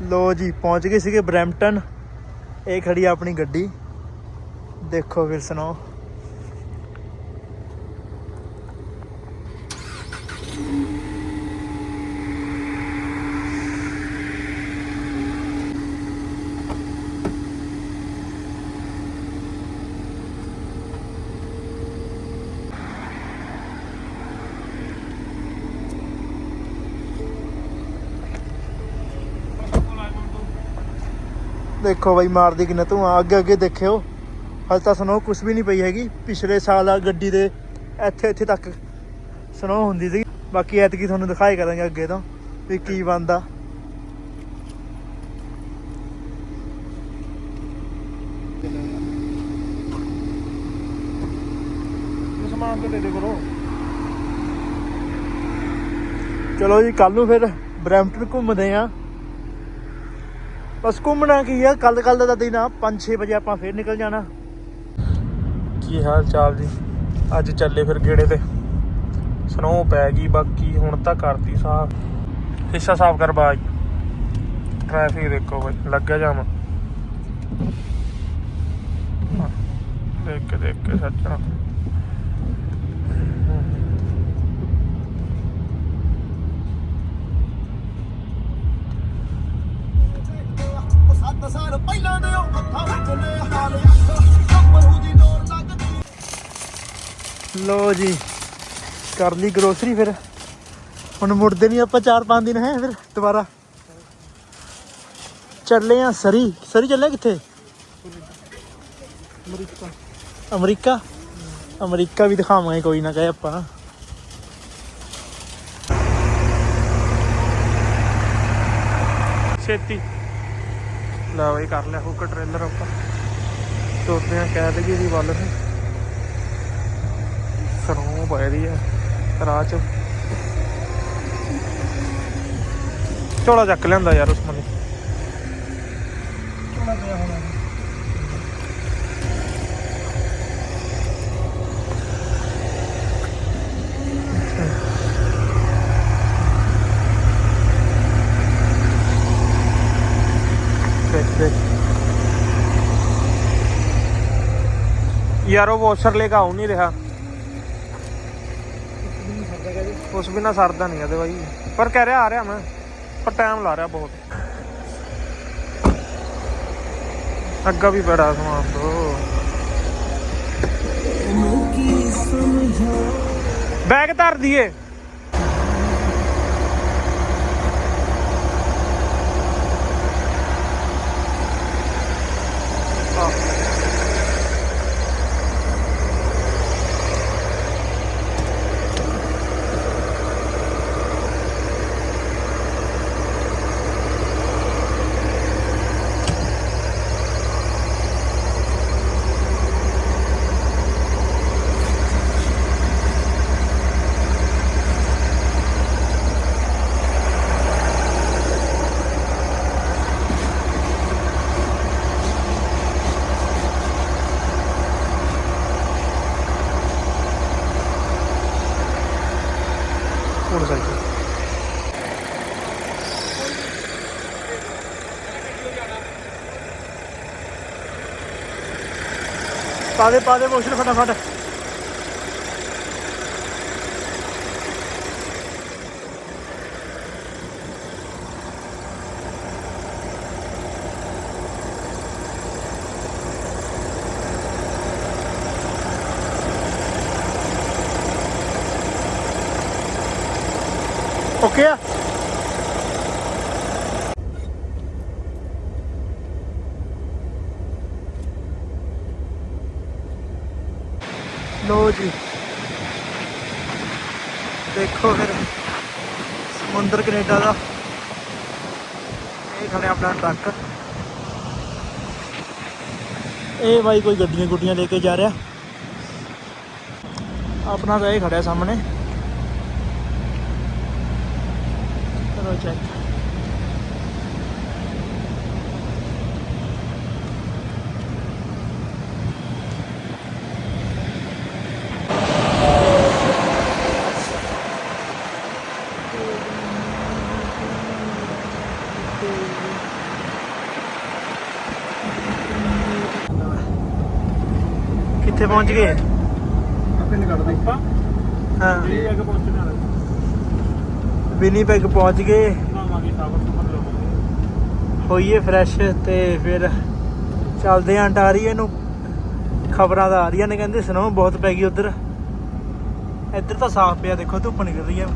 ਲੋ ਜੀ ਪਹੁੰਚ ਗਏ ਸੀਗੇ ਬਰੈਂਪਟਨ। ਇਹ ਖੜੀ ਆ ਆਪਣੀ ਗੱਡੀ। ਦੇਖੋ ਫਿਰ ਸੁਣਾਓ। ਦੇਖੋ ਬਾਈ ਮਾਰਦੀ ਕਿੰਨਾ ਧੂਆਂ। ਅੱਗੇ ਅੱਗੇ ਦੇਖਿਓ। ਹਲ ਤਾਂ ਸਨੋ ਕੁਝ ਵੀ ਨਹੀਂ ਪਈ ਹੈਗੀ। ਪਿਛਲੇ ਸਾਲ ਆ ਗੱਡੀ ਦੇ ਇੱਥੇ ਇੱਥੇ ਤੱਕ ਸਨੋ ਹੁੰਦੀ ਸੀ। ਬਾਕੀ ਐਤਕੀ ਤੁਹਾਨੂੰ ਦਿਖਾਈ ਕਰਾਂਗੇ ਅੱਗੇ ਤੋਂ ਵੀ ਕੀ ਬੰਦਾ ਸਮਾਨ ਤੇ ਦੇ ਦੇ ਕਰੋ। ਚਲੋ ਜੀ ਕੱਲ ਨੂੰ ਫਿਰ ਬਰੈਂਪਟਨ ਘੁੰਮਦੇ ਆ ਬਸ ਘੁੰਮਣਾ ਕੀ ਆ ਕੱਲ ਕੱਲ ਦਾ ਦਿਨ ਆ 5-6 ਵਜੇ ਆਪਾਂ ਫੇਰ ਨਿਕਲ ਜਾਣਾ। ਕੀ ਹਾਲ ਚਾਲ ਜੀ? ਅੱਜ ਚੱਲੇ ਫਿਰ ਗੇੜੇ ਤੇ। ਸਨੋ ਪੈ ਗਈ, ਬਾਕੀ ਹੁਣ ਤਾਂ ਕਰਤੀ ਸਾਫ਼। ਹਿੱਸਾ ਸਾਫ਼ ਕਰ ਬਾਈ ਟ੍ਰੈਫਿਕ ਦੇਖੋ ਬਈ, ਲੱਗਿਆ ਜਾਮ। ਦੇਖ ਕੇ ਦੇਖ ਕੇ ਸੱਚਾ ਸੱਤ ਸਾਲ ਪਹਿਲਾਂ ਦੇ ਉਹ ਹੱਥਾਂ ਵਿੱਚ ਲੈ ਹਾਲ ਅੱਖ ਕੰਮਰੂ ਦੀ ਡੋਰ ਲੱਗਦੀ ਲੋ ਜੀ ਕਰ ਲਈ ਗਰੋਸਰੀ ਫਿਰ। ਹੁਣ ਮੁੜਦੇ ਨਹੀਂ ਆਪਾਂ 4-5 ਦਿਨ ਹੈ ਫਿਰ ਦੁਬਾਰਾ। ਚੱਲੇ ਆ ਸਰੀ। ਸਰੀ ਚੱਲੇ ਕਿੱਥੇ? ਅਮਰੀਕਾ। ਅਮਰੀਕਾ? ਅਮਰੀਕਾ ਵੀ ਦਿਖਾਵਾਂਗੇ ਕੋਈ ਨਾ ਕਹੇ ਆਪਾਂ। ਛੇਤੀ। ਲੈ ਬਈ ਕਰ ਲਿਆ ਹੁੱਕ ਟ੍ਰੇਲਰ ਆਪਾਂ। ਤੁਰਦੇ ਆ ਕਹਿ ਦਈਏ ਦੀ ਵੱਲ ਨੂੰ। ਸਰੋਂ ਪੈ ਰਹੀ ਆ ਰਾਹ ਚ। ਝੋਲਾ ਚੱਕ ਲਿਆਂਦਾ ਯਾਰ ਉਸ ਮਨੇ ਝੋਲਾ ਪਿਆ ਹੋਣਾ ਦੇਖ ਦੇਖ ਯਾਰ ਉਹ ਵਾਸ਼ਰ ਲੈ ਕੇ ਆਉ ਨਹੀਂ ਰਿਹਾ। ਉਸ ਬਿਨਾ ਸਰਦਾ ਨਹੀਂ ਇਹਦੇ ਬਾਈ। ਪਰ ਕਹਿ ਰਿਹਾ ਆ ਰਿਹਾ ਮੈਂ, ਪਰ ਟਾਈਮ ਲਾ ਰਿਹਾ ਬਹੁਤ। ਅੱਗਾ ਵੀ ਬੜਾ ਸਮਾਨ ਤੋਂ ਬੈਗ ਧਰ ਦਈਏ ਪਾ ਦੇ ਪਾ ਦੇ ਮੋਸ਼ਨ ਫਟਾਫਟ। ਓਕੇ ਆ? ਲੋ ਜੀ ਦੇਖੋ ਫਿਰ ਸਮੁੰਦਰ ਕੈਨੇਡਾ ਦਾ ਇਹ ਖੜਿਆ ਆਪਣਾ ਟਰੱਕ ਇਹ ਬਾਈ ਕੋਈ ਗੱਡੀਆਂ ਗੁੱਡੀਆਂ ਲੈ ਕੇ ਜਾ ਰਿਹਾ ਆਪਣਾ ਤਾਂ ਇਹ ਖੜਿਆ ਸਾਹਮਣੇ ਚਲੋ ਚੈੱਕ ਕਿੱਥੇ ਪਹੁੰਚ ਗਏ। ਪਿੰਨ ਕੱਢ ਦੇ ਆਪਾਂ? ਹਾਂ। ਇਹ ਪਹੁੰਚਣ ਵਿਨੀਪੈਗ ਪਹੁੰਚ ਗਏ। ਨਾਵਾਂਗੇ ਸਾਬਰ ਹੋਈਏ ਫਰੈਸ਼ ਤੇ ਫਿਰ ਚੱਲਦੇ ਆਂ ਅੰਟਾਰੀਆ ਨੂੰ। ਖਬਰਾਂ ਤਾਂ ਆ ਰਹੀਆਂ ਨੇ ਕਹਿੰਦੇ ਸਨੋ ਬਹੁਤ ਪੈ ਗਈ ਉਧਰ। ਇੱਧਰ ਤਾਂ ਸਾਫ਼ ਪਿਆ ਦੇਖੋ ਧੁੱਪ ਨਿਕਲ ਰਹੀ ਹੈ